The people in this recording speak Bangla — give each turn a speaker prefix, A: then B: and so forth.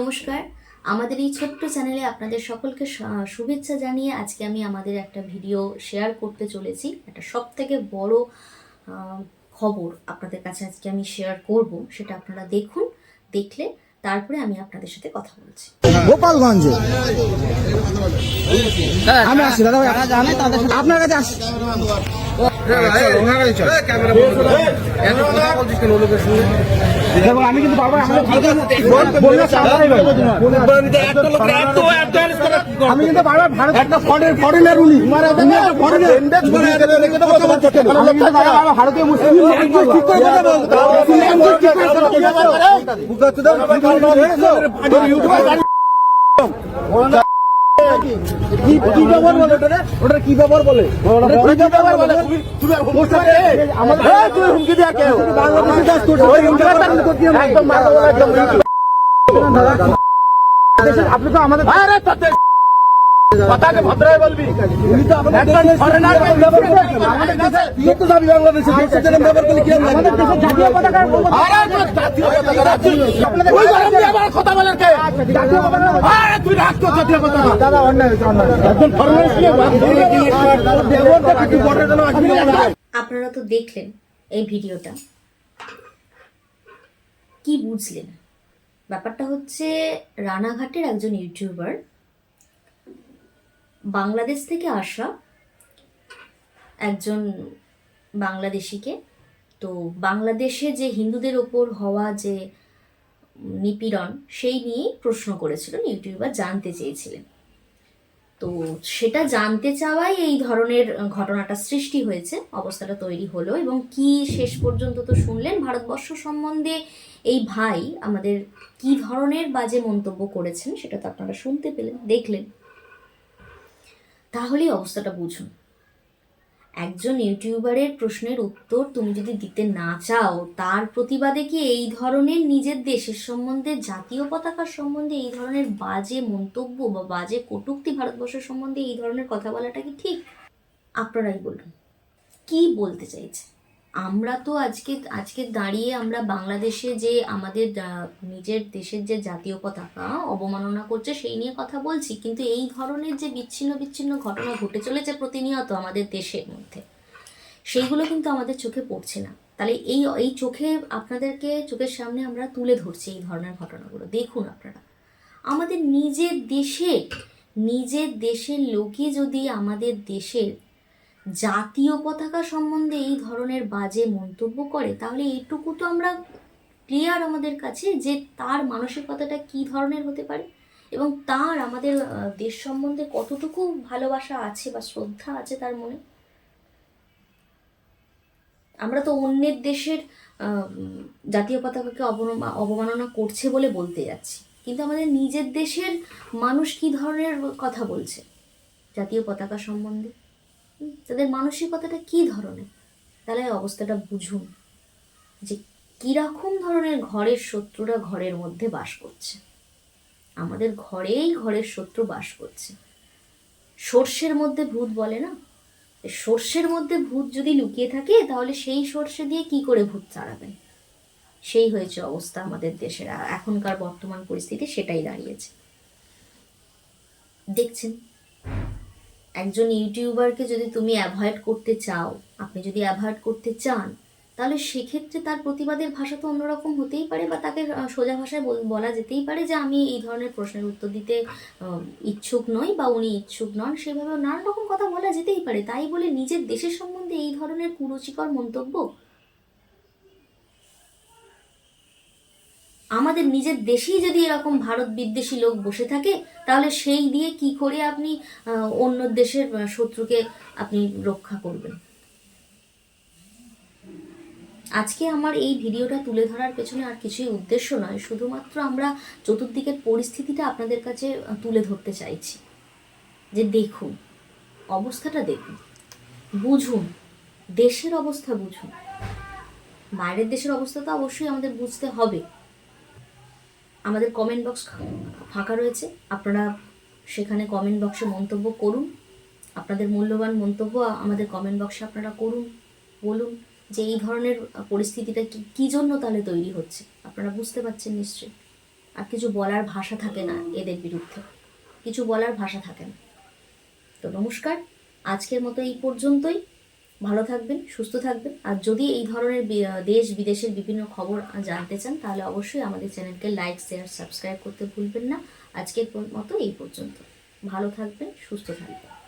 A: নমস্কার। আমাদের এই ছোট্ট চ্যানেলে আপনাদের সকলকে শুভেচ্ছা জানিয়ে আজকে আমি আমাদের একটা ভিডিও শেয়ার করতে চলেছি। একটা সব থেকে বড় খবর আপনাদের কাছে আজকে আমি শেয়ার করব সেটা আপনারা দেখুন দেখলে তারপরে আমি আপনাদের সাথে কথা বলছি।
B: গোপালগঞ্জে। আমি আসছি দাদা আপনার কাছে আসছি। আমি কিন্তু ভাই। আমি কিন্তু বারবার ভারত একটা ফরেন ফরেনার উনি উনি একটা ফরেনার আমি কিন্তু বারবার ভারতীয় মুসলিম ঠিক করে কথা বলতে ইসলাম কি কি ব্যবহার বলে ওটা ওটা কি ব্যবহার বলে? ওটা কি ব্যবহার বলে আমাদের তুই হুমকি দিয়া কেউ। বাংলাদেশে আপনি তো আমাদের কথাকে ভদ্রই বলবি? উনি তো আমাদের একজন ফরেনার ব্যবহার করে আমাদের দেশে তুই তো যাবি বাংলাদেশে দেশে যেন ব্যবহার করলে কি হবে আমাদের দেশের জাতীয় পতাকা আরে জাতীয় পতাকা ওই গরম দিয়ে আবার কথা বলেন কে? জাতীয় পতাকা আরে তুই রাখ তো জাতীয় পতাকা। দাদা অন্যায় হয়েছে অন্যায় একজন ফরেনার ছিল ব্যবহারটা কিছু বড় যেন আসবে?
A: আপনারা তো দেখলেন এই ভিডিওটা। কি বুঝলেন? ব্যাপারটা হচ্ছে রানাঘাটের একজন ইউটিউবার বাংলাদেশ থেকে আসা একজন বাংলাদেশিকে। তো বাংলাদেশে যে হিন্দুদের ওপর হওয়া যে নিপীড়ন, সেই নিয়েই প্রশ্ন করেছিলেন ইউটিউবার জানতে চেয়েছিলেন। তো সেটা জানতে চাওয়াই এই ধরনের ঘটনাটা সৃষ্টি হয়েছে, অবস্থাটা তৈরি হলো এবং কি শেষ পর্যন্ত তো শুনলেন ভারতবর্ষ সম্বন্ধে এই ভাই আমাদের কি ধরনের বাজে মন্তব্য করেছেন সেটা তো আপনারা শুনতে পেলেন, দেখলেন। তাহলেই অবস্থাটা বুঝুন। একজন ইউটিউবারের প্রশ্নের উত্তর তুমি যদি দিতে না চাও, তার প্রতিবাদে কি এই ধরনের নিজের দেশের সম্বন্ধে, জাতীয় পতাকার সম্বন্ধে, এই ধরনের বাজে মন্তব্য বা বাজে কটুক্তি ভারতবর্ষের সম্বন্ধে এই ধরনের কথা বলাটা কি ঠিক? আপনারাই বলুন। কি বলতে চাইছে আমরা তো আজকে আজকে দাঁড়িয়ে আমরা বাংলাদেশে যে আমাদের নিজের দেশের যে জাতীয় পতাকা অবমাননা করছে সেই নিয়ে কথা বলছি। কিন্তু এই ধরনের যে বিচ্ছিন্ন বিচ্ছিন্ন ঘটনা ঘটে চলেছে প্রতিনিয়ত আমাদের দেশের মধ্যে, সেইগুলো কিন্তু আমাদের চোখে পড়ছে না। তাহলে এই এই চোখে আপনাদেরকে, চোখের সামনে আমরা তুলে ধরছি এই ধরনের ঘটনাগুলো। দেখুন আপনারা, আমাদের নিজের দেশে নিজের দেশের লোকই যদি আমাদের দেশের জাতীয় পতাকা সম্বন্ধে এই ধরনের বাজে মন্তব্য করে, তাহলে এইটুকু তো আমরা ক্লিয়ার আমাদের কাছে যে তার মানসিকতাটা কি ধরনের হতে পারে এবং তার আমাদের দেশ সম্বন্ধে কতটুকু ভালোবাসা আছে বা শ্রদ্ধা আছে তার মনে? আমরা তো অন্যের দেশের জাতীয় পতাকাকে অবমাননা করছে বলে বলতে যাচ্ছি, কিন্তু আমাদের নিজের দেশের মানুষ কি ধরনের কথা বলছে জাতীয় পতাকা সম্বন্ধে? তাদের মানসিকতাটা কি ধরনের? তাহলে অবস্থাটা বুঝুন যে কীরকম ধরনের ঘরের শত্রুরা ঘরের মধ্যে বাস করছে। আমাদের ঘরেই ঘরের শত্রু বাস করছে। সর্ষের মধ্যে ভূত বলে না? সর্ষের মধ্যে ভূত যদি লুকিয়ে থাকে, তাহলে সেই সর্ষে দিয়ে কি করে ভূত তাড়াবেন সেই হয়েছে অবস্থা আমাদের দেশের এখনকার বর্তমান পরিস্থিতি সেটাই দাঁড়িয়েছে। দেখছেন? একজন ইউটিউবারকে যদি তুমি অ্যাভয়েড করতে চাও, আপনি যদি অ্যাভয়েড করতে চান, তাহলে সেক্ষেত্রে তার প্রতিবাদের ভাষা তো অন্যরকম হতেই পারে বা তাকে সোজা ভাষায় বল- যেতেই পারে যে আমি এই ধরনের প্রশ্নের উত্তর দিতে ইচ্ছুক নই বা উনি ইচ্ছুক নন সেভাবে নানান রকম কথা বলা যেতেই পারে। তাই বলে নিজের দেশের সম্বন্ধে এই ধরনের কুরুচিকর মন্তব্য আমাদের নিজের দেশেই যদি এরকম ভারত বিদ্বেষী লোক বসে থাকে, তাহলে সেই দিয়ে কি করে আপনি অন্য দেশের শত্রুকে আপনি রক্ষা করবেন? আজকে আমার এই ভিডিওটা তুলে ধরার পেছনে আর কিছুই উদ্দেশ্য নয়, শুধুমাত্র আমরা চতুর্দিকের পরিস্থিতিটা আপনাদের কাছে তুলে ধরতে চাইছি। যে দেখুন, অবস্থাটা দেখুন, বুঝুন, দেশের অবস্থা বুঝুন। বাইরের দেশের অবস্থা তো অবশ্যই আমাদের বুঝতে হবে। আমাদের কমেন্ট বক্স ফাঁকা রয়েছে। আপনারা সেখানে কমেন্ট বক্সে মন্তব্য করুন। আপনাদের মূল্যবান মন্তব্য আমাদের কমেন্ট বক্সে আপনারা করুন, বলুন যে এই ধরনের পরিস্থিতিটা কি, কী জন্য তাহলে তৈরি হচ্ছে? আপনারা বুঝতে পারছেন নিশ্চয়ই। আর কিছু বলার ভাষা থাকে না এদের বিরুদ্ধে। কিছু বলার ভাষা থাকে না। তো নমস্কার। আজকের মতো এই পর্যন্তই। ভালো থাকবেন, সুস্থ থাকবেন। আর যদি এই ধরনের দেশ বিদেশের বিভিন্ন খবর জানতে চান, তাহলে অবশ্যই আমাদের চ্যানেলকে লাইক, শেয়ার, সাবস্ক্রাইব করতে ভুলবেন না। আজকের মতো এই পর্যন্ত। ভালো থাকবেন, সুস্থ থাকবেন।